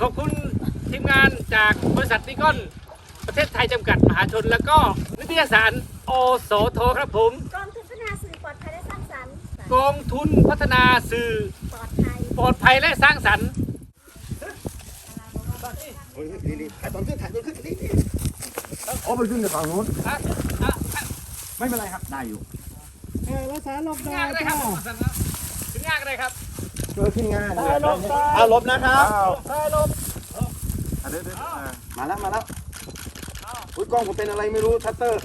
ขอบคุณทีมงานจากบริษัทนิกอนประเทศไทยจำกัดมหาชน แล้วก็นิตยสารโอโสโทครับผมกองทุนพัฒนาสื่อปลอดภัยและสร้างสรรค์กองทุนพัฒนาสื่อปลอดภัยปลอดภัยและสร้างสรรค์โอ้ยนี่นี่ถ่ายตอนขึ้นถ่ายตอนขึ้นนี่นี่โอ้ไปขึ้นกับฝั่งนู้นอะอะอะไม่เป็นไรครับได้อยู่เออภาษาลบถึงได้งานก็ได้ครับถึงงานก็ได้ครับ ช่วยขึ้นงานได้ลบได้เอาลบนะครับได้ลบมาแล้วมาแล้วอุ้ยกล้องผมเป็นอะไรไม่รู้ชัตเตอร์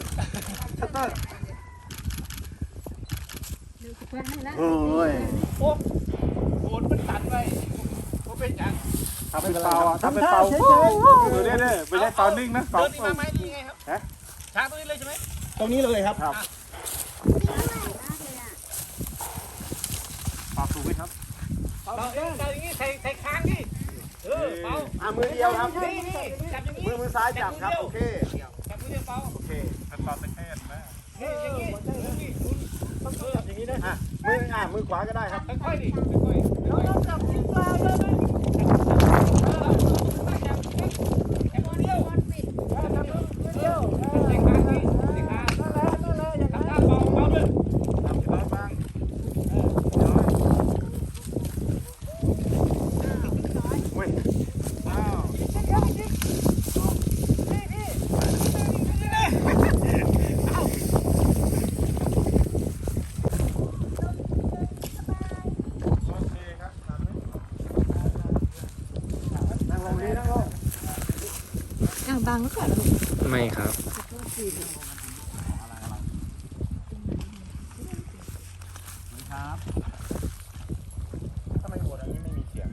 ชัตเตอร์โอ้ยโอ้โหมันตันไปโอ้เป็นอย่างทำเป็นเปล่าอะทำท่าเฉยดูเนี่ยเนี่ยไม่ใช่เปล่านิ่งนะเดินนี่มาไหมนี่ไงครับฮะช้างตัวนี้เลยใช่ไหมตรงนี้เลยครับครับปากถูกไหมครับ เปาเดินอย่างนี้ใส่ใส่ค้างนี่เออเปาอะมือเดียวครับ นี่นี่จับอย่างนี้มือมือซ้ายจับครับ โอเค จับมือเดียวเปาโอเคขั้นตอนตะแคงนะนี่อย่างนี้อย่างนี้ต้องจับอย่างนี้นะอะมืออะมือขวาก็ได้ครับค่อยๆดิค่อยๆเราต้องจับที่ปลายเลยนะจับมือเดียว จับมือเดียว ใส่ค้างนี่ใส่ค้าง นั่นแหละนั่นแหละอย่าง ทำ นั้น ท่าเบาเบาด้วย ทำที่ร้านบ้างเว้ยอ้าวนั่งลงดินั่งลง อ้าวบางก็ขอไม่ครับ ครับทำไมโหวตอันนี้ไม่มีเสียง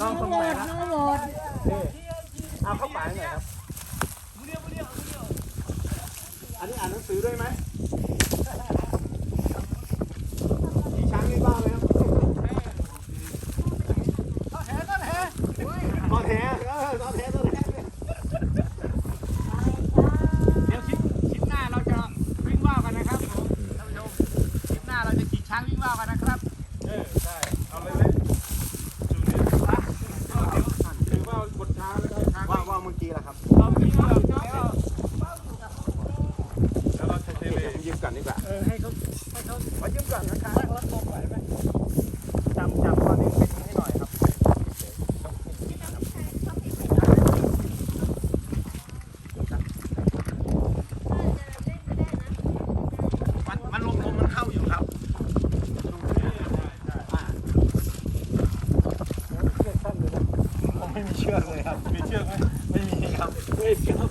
น้องตรงไหนครับโหวตเอาเข้าปากหน่อยครับอันนี้อ่านหนังสือด้วยไหมมีช้างมีบ้างไหมครับตอนแหตอนแหเออตอนแหตอนแห เดี๋ยวคลิปคลิปหน้าเราจะวิ่งว่าวกันนะครับผมท่านผู้ชมคลิปหน้าเราจะขี่ช้างวิ่งว่าวกันนะครับ เออใช่เอาเลยไหมถือว่าบทช้างแล้วก็ช้างว่าว่าเมื่อกี้แหละครับ เราวิ่งว่าวแล้ว แล้วเราใช้เทเลยืมกันดีกว่า เออให้เขาให้เขา ขอยืม ก่อนนะครับให้เขาตรงไหวไหมจับจับตอนนี้เป็นให้หน่อยครับมันมันลมลมมันเข้าอยู่ครับไม่มีเชือกเลยครับ มีเชือกไหมไม่มีครับไม่มีครับ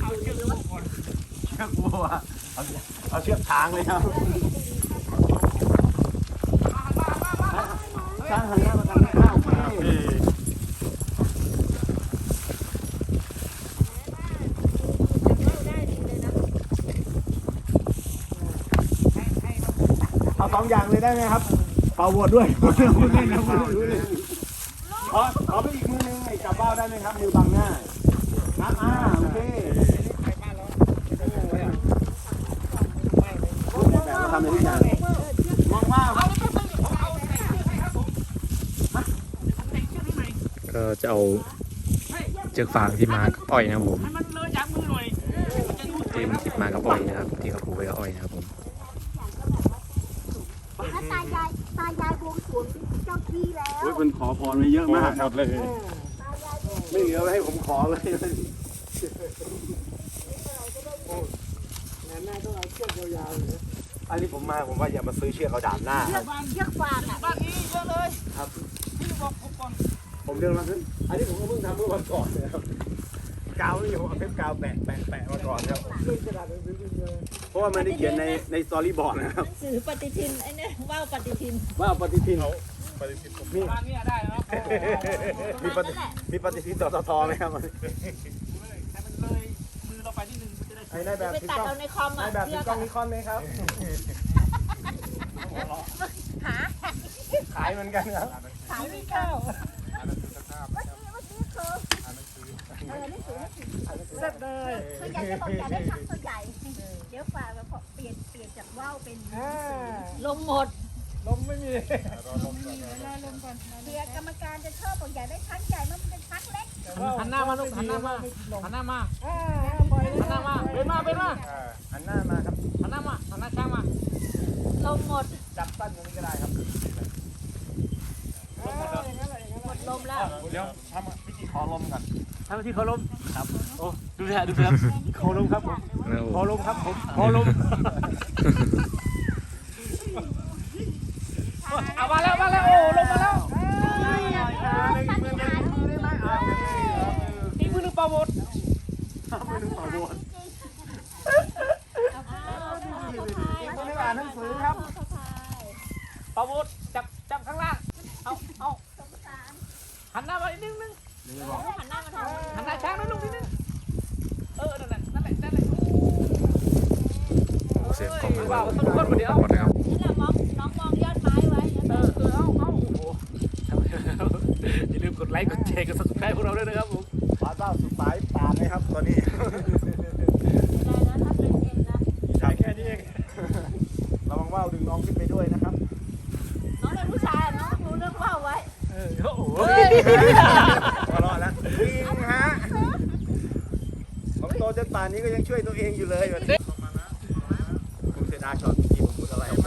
เอาเชือกวัวเชือกวัวเอาเอาเชือกช้างเลยครับางหันหน้ามาทางข้าวมาเอาสองอย่างเลยได้ไหมครับ เป่าโหวดด้วยพูดเล่นพูดเล่นนะพูดเล่นขอขอไปอีกมือนึงไอ้จับเบ้าได้ไหมครับมือบังหน้าครับอ่าโอเคแบบมาทำในทุกอย่างมองว่าครับ ก็ จะเอาเจือกฟางที่มากับอ้อยนะครับผมให้มันเลยจากมือหน่อยที่มันติดมากับอ้อยนะครับ ที่เขาปลูกไว้กับอ้อยนะครับผมถ้าตายายตายายบวงสรวงเจ้าที่แล้วโอ้ยเป็นขอพรไว้เยอะมากครับเลยตายายบวงไม่เหลือไว้ให้ผมขอเลยงานหน้าต้องเอาเชือกยาวๆเลยอันนี้ผมมาผมว่าอย่ามาซื้อเชือกเขาดาบหน้าเชืคอรักบเชือกฟางอะบ้านนี้เยอะเลย ครับพี่บอกผมก่อน ผมเดินมาขึ้น อันนี้ผมก็เพิ่งทำเมื่อวันก่อนเลยครับ กาวนี่ผมเอาเทปกาวแปะแปะแปะมาก่อนครับขึ้นกระดาษเป็นๆเลยเพราะว่ามันได้เขียนในในสตอรี่บอร์ดนะครับ สื่อปฏิทินไอ้เนี่ยว่าวปฏิทินว่าปฏิทินมี บ้านนี้ได้แล้วมีปฏิมีปฏิทินต่อทอไหมครับให้มันเลยมือเราไปนิดนึงมันจะได้ไอ้นายแบบไปติดตัดกล้องเอาในคอมนาอะยแบบเชืติอดกกล้องอะนิคอนไหมครับ หาขายเหมือนกันครับ ขายไม่เข้าเมื่อกี้เมื่อกี้คือ เออนี่สูงเสร็จเลยคืออยากจะบอกอยากได้ชักตัวใหญ่ เดี๋ยวฝาแบบเปลี่ยนเปลี่ยนจากว่าวเป็นอ่าลมหมด ลมไม่มีเพียกรรมการจะชอบอกอย่ได้ช้งใหญ่มันเป็นช้างเล็กหันหน้ามาลูกหันหน้ามาหันหน้ามาอ่าปล่อยเลยหันหน้ามาเป็นมาเป็นมาอ่าหันหน้ามาครับ หันหน้ามาหันหน้าช้างมาลงหมด จับตั้นตรงนี้ก็ได้ครับเอออย่างนั้นแหละอย่างนั้นแหละ ลมแล้ว เดี๋ยวทำพิธีขอลมก่อน ทำที่เขาล้มครับโอ้ดูแลดูครับเขาล้มครับผมโอ้ขอลมครับผมขอลมเอามาแล้วมาแล้วโอ้ลงมาแล้วอีกมือหนึ่งเป่าหมด มือหนึ่งเป่าโบนมือหนึ่งอ่านหนังสือครับ เป่าหมดจับจับข้างล่างเอาเอาหันหน้ามาอีกนิดนึง หันหน้ามาทาง หันหน้าช้างด้วยลูกนิดนึงเออนั่นแหละนั่นแหละนั่นแหละ เสียงกล้องมัน ว้า เบาว ต้องคนเดียว หมดนะครับ นี่แหละมองน้องมองยอดไม้ไว้ เออเออเอาเอาโอ้โห อย่าลืมกดไลค์กดแชร์กด subscribe พวกเราด้วยนะครับผมปลาเต้าสุดสายปานเลยครับตอนนี้ได้แล้วถ้าเป็นเอ็นนะใช่แค่นี้เองระวังว่าวดึงน้องขึ้นไปด้วยนะครับน้องเป็นผู้ชายน้องรู้เรื่องว่าวไว้เออโอ้โหหัวเราะแล้วจริงฮะผมโตจนป่านนี้ก็ยังช่วยตัวเองอยู่เลยแบบนี้คุณเสนาช็อตที่ผมพูดอะไรออกไป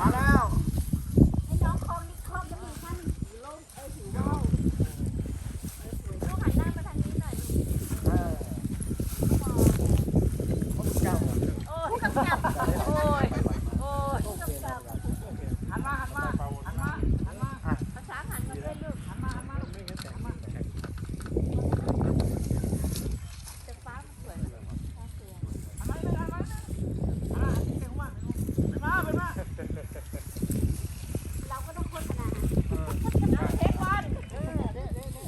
มาแล้ว ให้น้องคลองนี่คลองจะมีท่านลงเออหิวว่าวลูกหันหน้ามาทางนี้หน่อย เขาเก้าหมด โอ้ยกำกับโอ้ยโอ้ยกำกับ หันมาหันมาหันมาหันมา ภาษาหันมาด้วยลูก หันมาหันมาลูกหันมา แต่ฟ้ามันสวยนะฟ้าสวย หันมาหันมาหันมาหันมาเป็นมาเป็นมาเป็นมา เราก็ต้องโฆษณาเอาเทควันเออเด้อเด้อเด้อ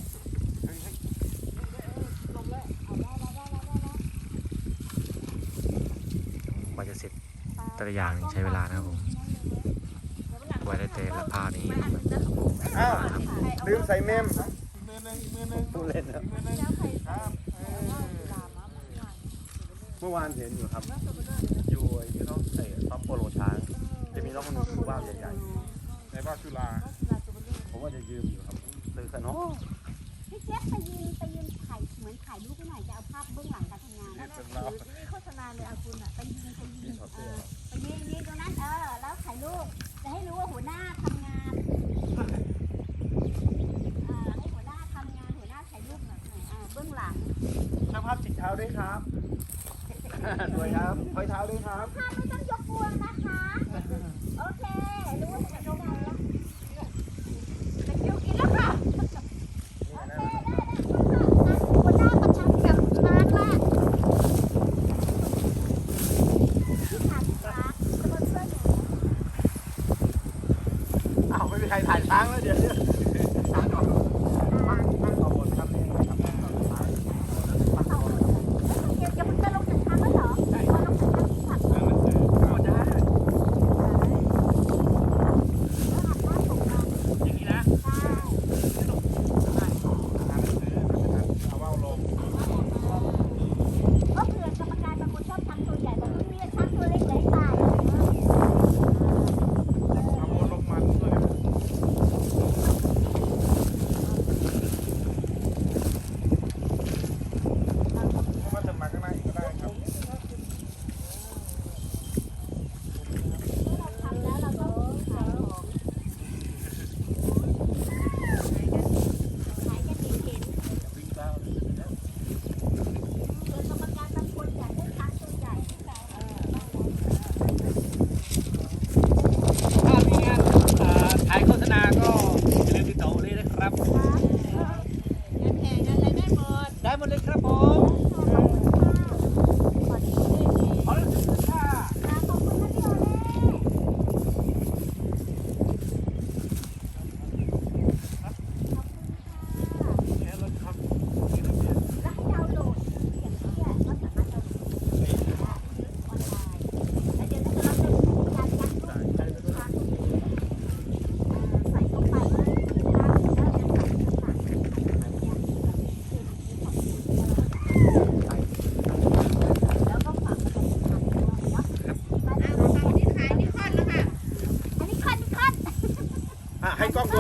กว่าจะเสร็จ แต่ละอย่างนี่ใช้เวลานะครับผมกว่าจะเจอละผ้านี้อ้าวลืมใส่เมมพูดเล่นครับเมื่อวานเห็นอยู่ครับ อยู่ไอ้ที่เขาเตะซัปโปโลช้าง จะมีน้องคนหนึงถือว่าวใหญ่ๆในว่าวจุฬาผมว่าจะยืมอยู่ครับซื้อขนมพี่เจ๊ไปยืนไปยืนถ่ายเหมือนถ่ายรูปให้หน่อยจะเอาภาพเบื้องหลังการทำงานแล้วนี่โฆษณาเลยเอาคุณอะไปยืนไปยืน ด้วยครับสวยครับคอยเท้าด้วยครับ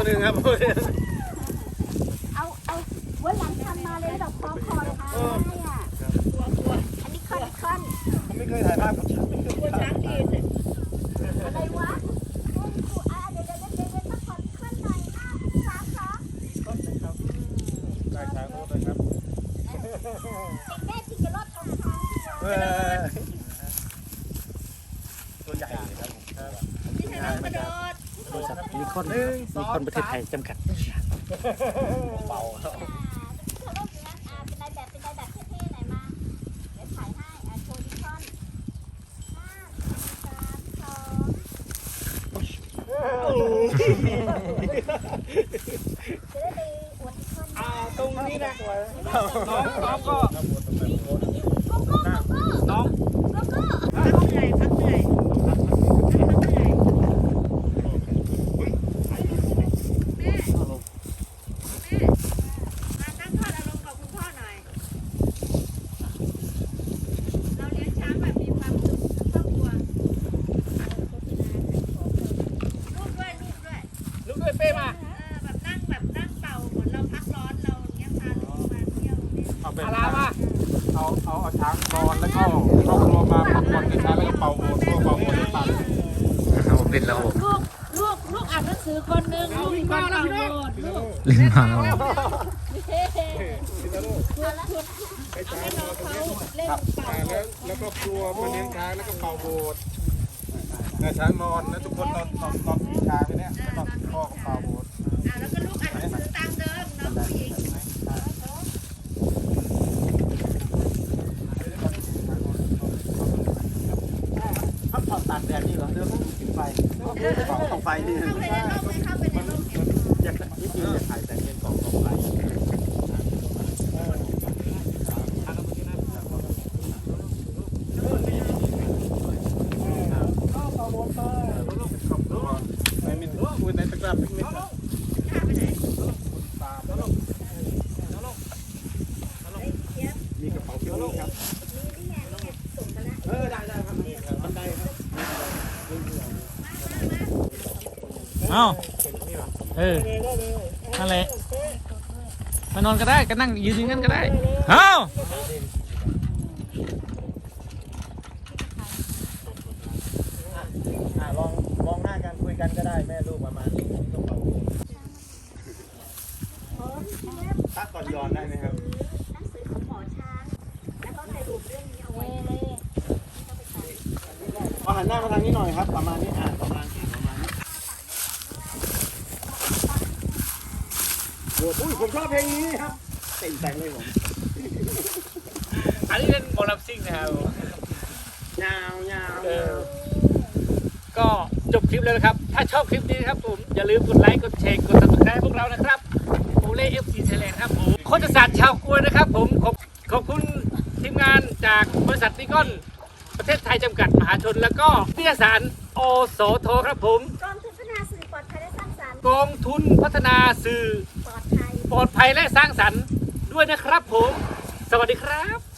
ตัวหนึ่ มสองจะได้ไปอวดดิคอนอ่าตรงนี้นะน้องน้องก็ โกโก้โกโก้ น้อง โกโก้ พักเหนื่อยพักเหนื่อยพักเหนื่อยแม่แม่มาตั้งทอดอารมณ์กับคุณพ่อหน่อย เราเลี้ยงช้างแบบมีความสุขครอบครัวลูกด้วยลูกด้วย ลุกด้วยเป้มา เออแบบนั่งแบบนั่งเป่าเหมือนเราพักร้อนเราเนี้ยพาลูกมาเที่ยวเนี่ย เอาเป็น อารามา เอาเอาเอาช้างนอนแล้วก็ครอบครัวมาพักผ่อนในช้างแล้วก็เป่าโบสถ์ตัวเป่าโบสถ์ให้ฟัง ผมลิ้นแล้วผม ลูกลูกลูกอ่านหนังสือคนหนึ่งลูกมีคนเป่าโบสถ์ ลูกลิ้นมาแล้วผมเอาให้น้องเขาเล่นเป่าแล้วแล้วก็ครัวมาเลี้ยงช้างแล้วก็เป่าโบสถ์แต่ช้างนอนแล้วทุกคนนอนนอนนอนที่ช้างไปเนี่ยนอนที่พ่อกับเป่าโบสถ์อ่าแล้วก็ลูกอ่านหนังสือตามเดิมน้องผู้หญิงพักผ่อนตากแดดนี่เหรอเดี๋ยวต้องผิงไฟกล่องไฟนี่ เข้าไปในร่มเลยเข้าไปในร่ม อยากที่จริงจะถ่ายแต่เป็นกล่องกองไฟไม่มีคุยในตะกร้าพิกนิกข้าไปไหนตามมีกระเป๋าพิกนิกครับเออได้ได้ครับบันไดครับเอ้า เออนั่นแหละมานอนก็ได้ก็นั่งยืนอย่างนั้นก็ได้เอ้าอ่าลองมองหน้ากันคุยกันก็ได้แม่ลูกประมาณนี้กระเป๋าพักก่อนย้อนได้ไหมครับหนังสือของหมอช้างแล้วก็สรุปเรื่องนี้เอาไว้เลยเอาหันหน้ามาทางนี้หน่อยครับ ประมาณนี้อ่านประมาณนี้ประมาณนี้โอ้อุ้ย ผมชอบเพลงนี้ครับแต่งแต่งเลยผมอันนี้เป็นหมอลำซิ่งนะครับยาวยาวเออก็จบคลิปแล้วนะครับ ถ้าชอบคลิปนี้นะครับผม อย่าลืมกดไลค์ กดแชร์ กดติดตามพวกเรานะครับโอเล่เอฟซีไทยแลนด์ครับผมโคชศาสตร์ชาวกล้วยนะครับผม ขอบขอบคุณทีมงานจากบริษัทนิกอนประเทศไทยจำกัดมหาชน แล้วก็นิตยสารโอโสโทครับผม กองทุนพัฒนาสื่อปลอดภัยและสร้างสรรค์ กองทุนพัฒนาสื่อปลอดภัย ปลอดภัยและสร้างสรรค์ด้วยนะครับผม สวัสดีครับ